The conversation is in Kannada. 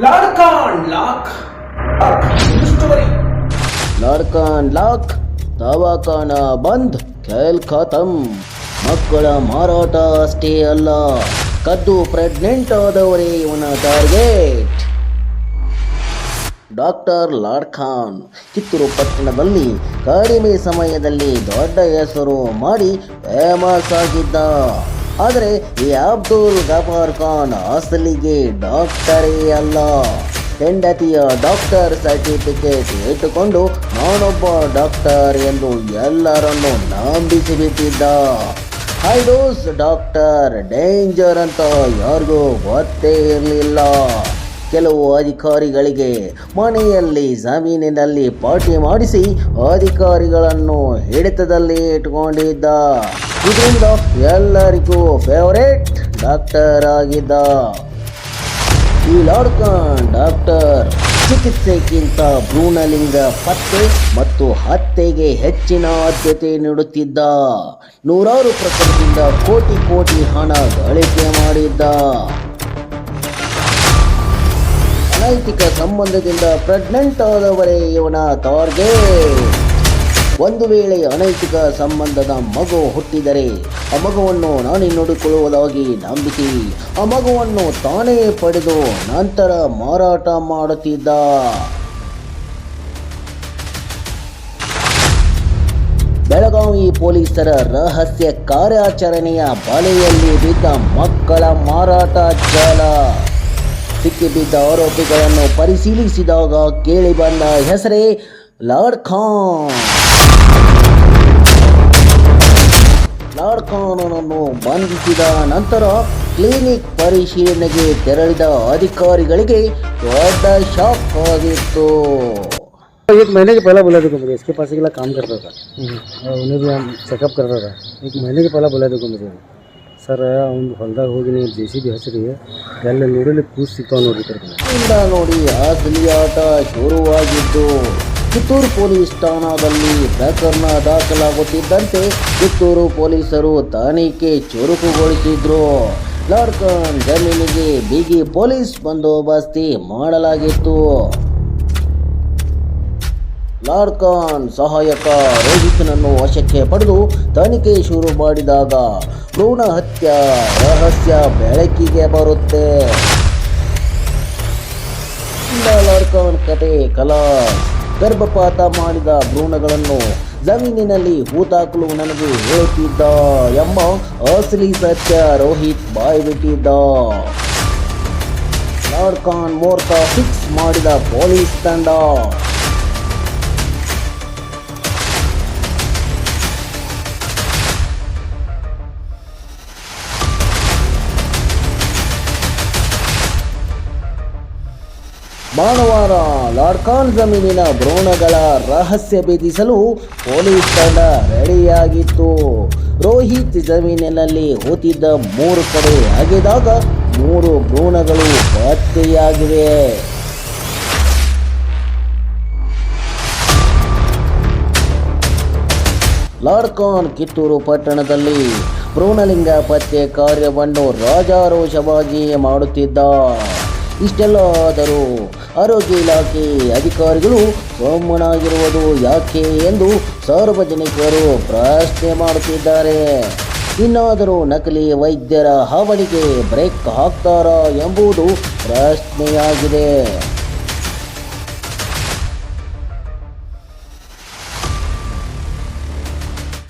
ಲಾಡ್ಕಾನ್ ಲಾಕ್ ಲಾಕ್ ದವಾಖಾನ ಬಂದ್ ಖೇಲ್ ಖತಮ್ ಮಕ್ಕಳ ಮಾರಾಟ ಅಷ್ಟೇ ಅಲ್ಲ. ಕದ್ದು ಪ್ರೆಗ್ನೆಂಟ್ ಆದವರೇ ಇವನ ಟಾರ್ಗೆಟ್ ಡಾಕ್ಟರ್ ಲಾಡ್ ಖಾನ್ ಕಿತ್ತೂರು ಪಟ್ಟಣದಲ್ಲಿ ಕಡಿಮೆ ಸಮಯದಲ್ಲಿ ದೊಡ್ಡ ಹೆಸರು ಮಾಡಿ ಫೇಮಸ್ ಆಗಿದ್ದ. ಆದರೆ ಈ ಅಬ್ದುಲ್ ಗಫಾರ್ ಖಾನ್ ಅಸಲಿಗೆ ಡಾಕ್ಟರೇ ಅಲ್ಲ. ಹೆಂಡತಿಯ ಡಾಕ್ಟರ್ ಸರ್ಟಿಫಿಕೇಟ್ ಇಟ್ಟುಕೊಂಡು ನಾನೊಬ್ಬ ಡಾಕ್ಟರ್ ಎಂದು ಎಲ್ಲರನ್ನು ನಂಬಿಸಿಬಿಟ್ಟಿದ್ದ. ಹೈಡೋಸ್ ಡಾಕ್ಟರ್ ಡೇಂಜರ್ ಅಂತ ಯಾರಿಗೂ ಗೊತ್ತೇ ಇರಲಿಲ್ಲ. ಕೆಲವು ಅಧಿಕಾರಿಗಳಿಗೆ ಮನೆಯಲ್ಲಿ ಜಮೀನಿನಲ್ಲಿ ಪಾರ್ಟಿ ಮಾಡಿಸಿ ಅಧಿಕಾರಿಗಳನ್ನು ಹಿಡಿತದಲ್ಲಿ ಇಟ್ಕೊಂಡಿದ್ದ ಇದರಿಂದ ಎಲ್ಲರಿಗೂ ಫೇವರೇಟ್ ಡಾಕ್ಟರ್ ಆಗಿದ್ದ. ಈ ಲಾಡ್ಕನ್ ಡಾಕ್ಟರ್ ಚಿಕಿತ್ಸೆಗಿಂತ ಭ್ರೂಣಲಿಂಗ ಪತ್ತೆ ಮತ್ತು ಹತ್ಯೆಗೆ ಹೆಚ್ಚಿನ ಆದ್ಯತೆ ನೀಡುತ್ತಿದ್ದ. ನೂರಾರು ಪ್ರಕರಣದಿಂದ ಕೋಟಿ ಕೋಟಿ ಹಣ ಗಳಿಕೆ ಮಾಡಿದ್ದ. ಅನೈತಿಕ ಸಂಬಂಧದಿಂದ ಪ್ರೆಗ್ನೆಂಟ್ ಆದವರೇ ಇವನ ಟಾರ್ಗೆಟ್ ಒಂದು ವೇಳೆ ಅನೈತಿಕ ಸಂಬಂಧದ ಮಗು ಹುಟ್ಟಿದರೆ, ಆ ಮಗುವನ್ನು ನಾನೇ ನೋಡಿಕೊಳ್ಳುವುದಾಗಿ ನಂಬಿಸಿ ಆ ಮಗುವನ್ನು ತಾನೇ ಪಡೆದು ನಂತರ ಮಾರಾಟ ಮಾಡುತ್ತಿದ್ದ. ಬೆಳಗಾವಿ ಪೊಲೀಸರ ರಹಸ್ಯ ಕಾರ್ಯಾಚರಣೆಯ ಬಲೆಯಲ್ಲಿ ಬಿದ್ದ ಮಕ್ಕಳ ಮಾರಾಟ ಜಾಲ. ಸಿಕ್ಕಿಬಿದ್ದ ಆರೋಪಿಗಳನ್ನು ಪರಿಶೀಲಿಸಿದಾಗ ಕೇಳಿಬಂದ ಹೆಸರೇ ಲಾರ್ಡ್ ಖಾನ್ ಲಾರ್ಡ್ ಖಾನನನ್ನು ಬಂಧಿಸಿದ ನಂತರ ಕ್ಲಿನಿಕ್ ಪರಿಶೀಲನೆಗೆ ತೆರಳಿದ ಅಧಿಕಾರಿಗಳಿಗೆ ದೊಡ್ಡ ಶಾಕ್ ಆಗಿತ್ತು एक महीने के पहला बोला देखो मुझे इसके पास अकेला काम करता था और उन्हें भी हम चेकअप करता था एक महीने के पहला बोला देखो मुझे ಸರ್, ಒಂದು ಹೊಲ್ದಾಗ ಹೋಗಿ ನೀವು ಜೆ ಸಿ ಬಿ ಹಚ್ಚಿರಿ ಎಲ್ಲ ನೋಡಲಿ ಕೂಸ್ ಸಿಗ್ತಾವ ನೋಡಿ ಇಂದ ನೋಡಿ ಆ ಆಟ ಶುರುವಾಗಿದ್ದು ಕಿತ್ತೂರು ಪೊಲೀಸ್ ಠಾಣಾದಲ್ಲಿ ಪ್ರಕರಣ ದಾಖಲಾಗುತ್ತಿದ್ದಂತೆ ಕಿತ್ತೂರು ಪೊಲೀಸರು ತನಿಖೆ ಚುರುಕುಗೊಳಿಸಿದ್ರು. ಲಾರ್ಕನ್ ಜಮೀನಿಗೆ ಬಿಗಿ ಪೊಲೀಸ್ ಬಂದೋಬಸ್ತಿ ಮಾಡಲಾಗಿತ್ತು. ಲಾರ್ಡ್ ಖಾನ್ ಸಹಾಯಕ ರೋಹಿತ್ನನ್ನು ವಶಕ್ಕೆ ಪಡೆದು ತನಿಖೆ ಶುರು ಮಾಡಿದಾಗ ಭ್ರೂಣ ಹತ್ಯೆ ರಹಸ್ಯ ಬೆಳಕಿಗೆ ಬರುತ್ತೆ. ಲಾರ್ಕಾನ್ ಕತೆ ಕಲಾ ಗರ್ಭಪಾತ ಮಾಡಿದ ಭ್ರೂಣಗಳನ್ನು ಜಮೀನಿನಲ್ಲಿ ಹೂತಾಕಲು ನನಗೆ ಹೇಳುತ್ತಿದ್ದ ಎಂಬ ಅಸಲಿ ಸತ್ಯ ರೋಹಿತ್ ಬಾಯ್ಬಿಟ್ಟಿದ್ದ. ಲಾರ್ಡ್ ಖಾನ್ ಮೋರ್ತ ಫಿಕ್ಸ್ ಮಾಡಿದ ಪೊಲೀಸ್ ತಂಡ. ಭಾನುವಾರ ಲಾಡ್ಕಾನ್ ಜಮೀನಿನ ಭ್ರೂಣಗಳ ರಹಸ್ಯ ಭೇದಿಸಲು ಪೊಲೀಸ್ ತಂಡ ರೆಡಿಯಾಗಿತ್ತು. ರೋಹಿತ್ ಜಮೀನಿನಲ್ಲಿ ಹೋತಿದ್ದ ಮೂರು ಕಡೆ ಅಗೆದಾಗ ಮೂರು ಭ್ರೂಣಗಳು ಪತ್ತೆಯಾಗಿವೆ. ಲಾಡ್ಕಾನ್ ಕಿತ್ತೂರು ಪಟ್ಟಣದಲ್ಲಿ ಭ್ರೂಣಲಿಂಗ ಪತ್ತೆ ಕಾರ್ಯವನ್ನು ರಾಜಾರೋಷವಾಗಿ ಮಾಡುತ್ತಿದ್ದ. ಇಷ್ಟೆಲ್ಲ ಆದರೂ ಆರೋಗ್ಯ ಇಲಾಖೆ ಅಧಿಕಾರಿಗಳು ಸೋಮನಾಗಿರುವುದು ಯಾಕೆ ಎಂದು ಸಾರ್ವಜನಿಕರು ಪ್ರಶ್ನೆ ಮಾಡುತ್ತಿದ್ದಾರೆ. ಇನ್ನಾದರೂ ನಕಲಿ ವೈದ್ಯರ ಹಾವಳಿಗೆ ಬ್ರೇಕ್ ಹಾಕ್ತಾರಾ ಎಂಬುದು ಪ್ರಶ್ನೆಯಾಗಿದೆ.